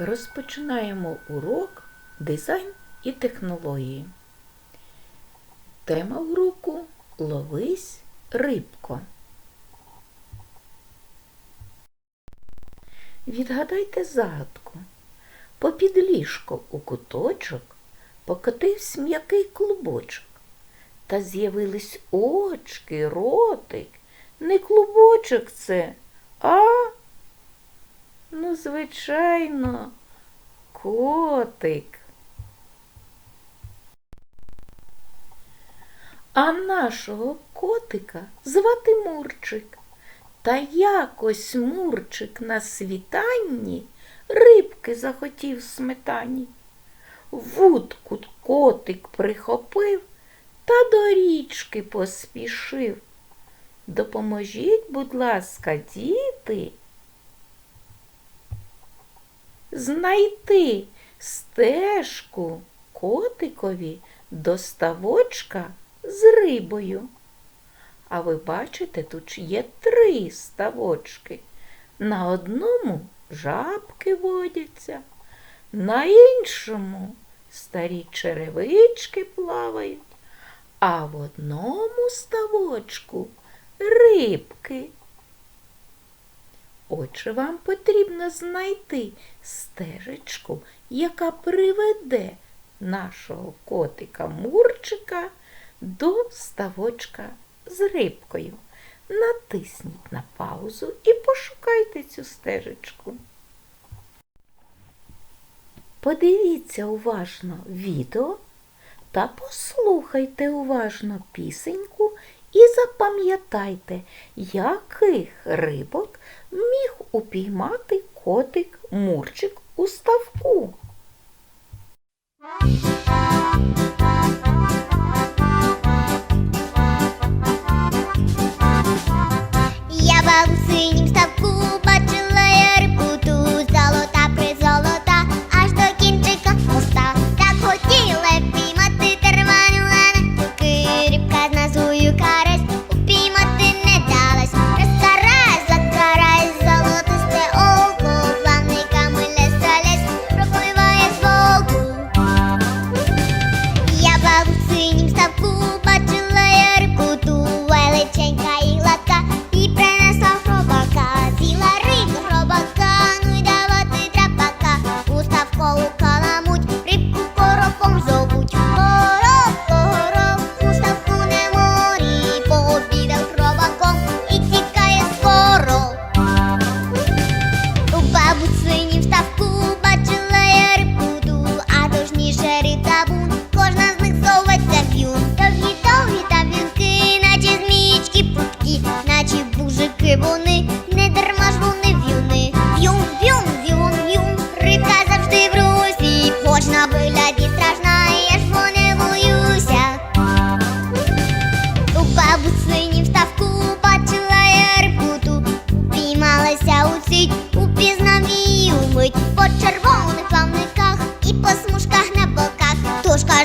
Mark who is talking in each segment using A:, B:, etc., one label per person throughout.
A: Розпочинаємо урок дизайн і технології. Тема уроку Ловись рибко. Відгадайте загадку. Попід ліжко у куточок покотився м'який клубочок. Та з'явились очки, ротик. Не клубочок це, а, ну, звичайно, котик. А нашого котика звати Мурчик. Та якось Мурчик на світанні рибки захотів сметані. Вудку котик прихопив та до річки поспішив. Допоможіть, будь ласка, діти, знайти стежку котикові до ставочка з рибою. А ви бачите, тут є три ставочки. На одному жабки водяться, на іншому старі черевички плавають, а в одному ставочку рибки. Отже, вам потрібно знайти стежечку, яка приведе нашого котика Мурчика до ставочка з рибкою. Натисніть на паузу і пошукайте цю стежечку. Подивіться уважно відео та послухайте уважно пісеньку і запам'ятайте, яких рибок міг упіймати котик Мурчик у ставку.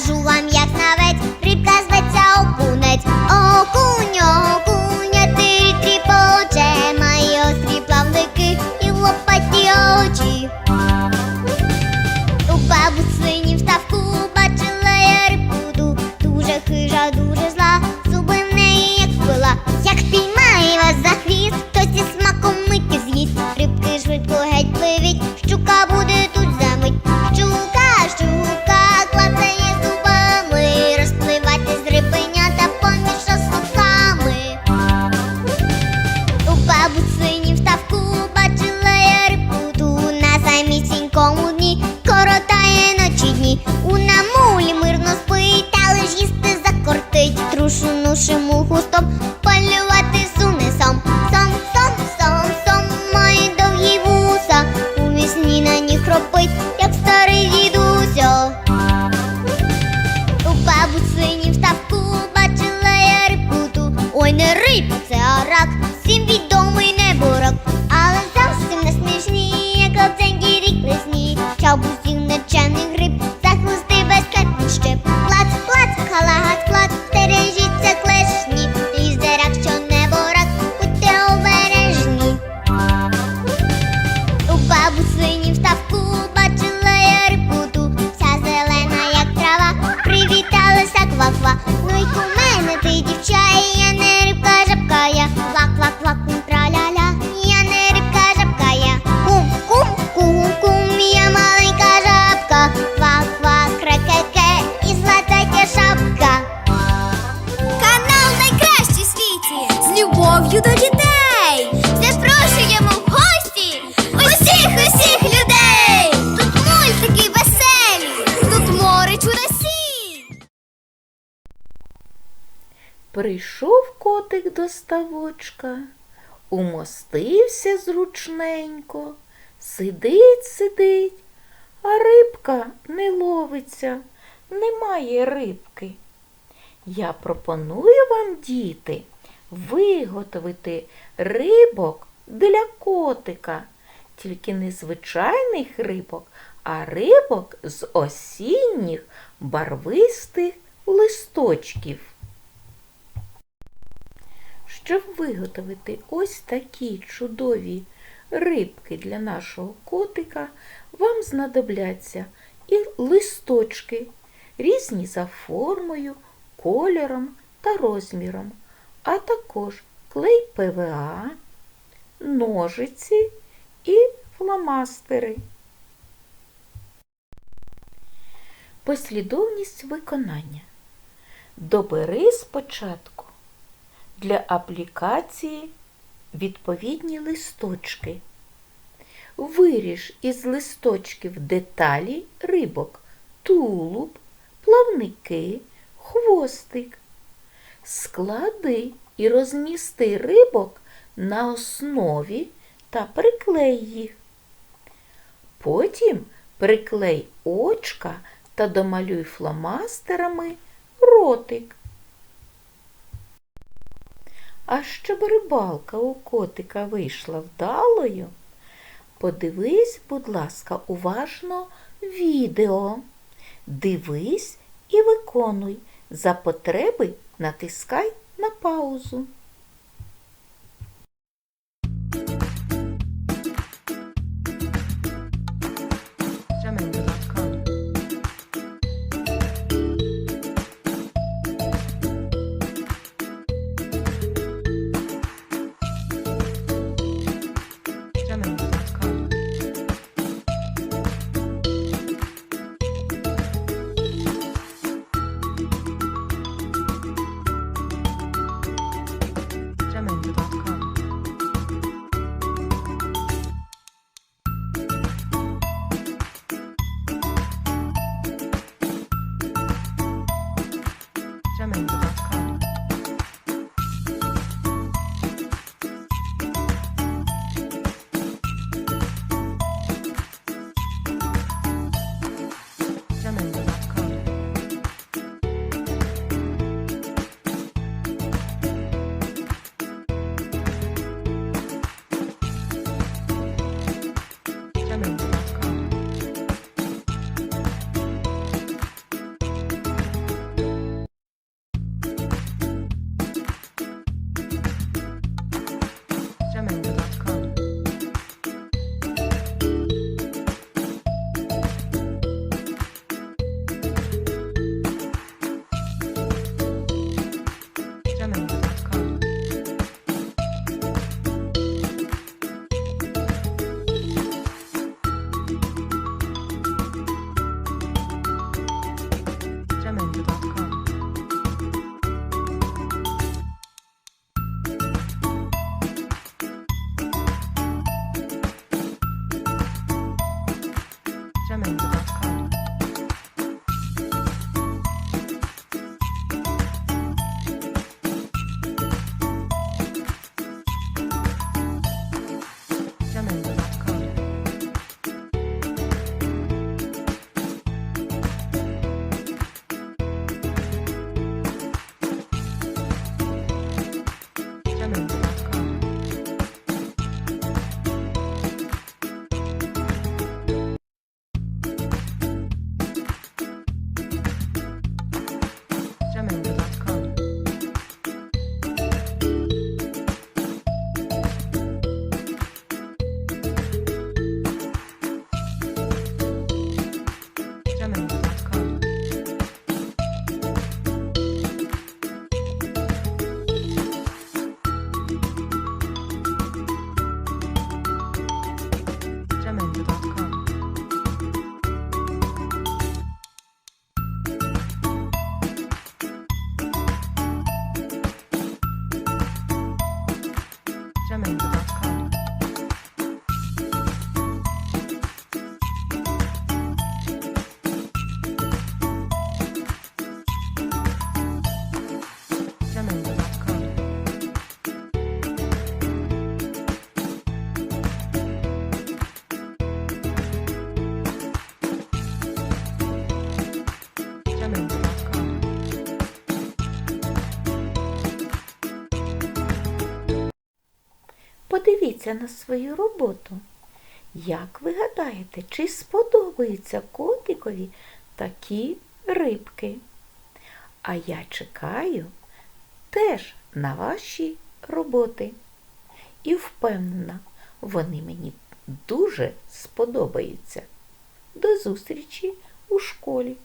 B: покажу вам, як навець, рибка зветься окунець, окунь, окуня, ти тріпоче, має острі плавники і лопаті очі. У бабу свині в ставку бачила я рибку, дуже хижа, дуже зла.
A: риб. Котик до ставочка, умостився зручненько, сидить, сидить, а рибка не ловиться, немає рибки. Я пропоную вам, діти, виготовити рибок для котика, тільки не звичайних рибок, а рибок з осінніх барвистих листочків. Щоб виготовити ось такі чудові рибки для нашого котика, вам знадобляться і листочки, різні за формою, кольором та розміром, а також клей ПВА, ножиці і фломастери. Послідовність виконання. Добери спочатку для аплікації відповідні листочки. Виріж із листочків деталі рибок, тулуб, плавники, хвостик. Склади і розмісти рибок на основі та приклей їх. Потім приклей очка та домалюй фломастерами ротик. А щоб рибалка у котика вийшла вдалою, подивись, будь ласка, уважно відео. Дивись і виконуй. За потреби натискай на паузу. Подивіться на свою роботу. Як ви гадаєте, чи сподобаються котикові такі рибки? А я чекаю теж на ваші роботи. І впевнена, вони мені дуже сподобаються. До зустрічі у школі!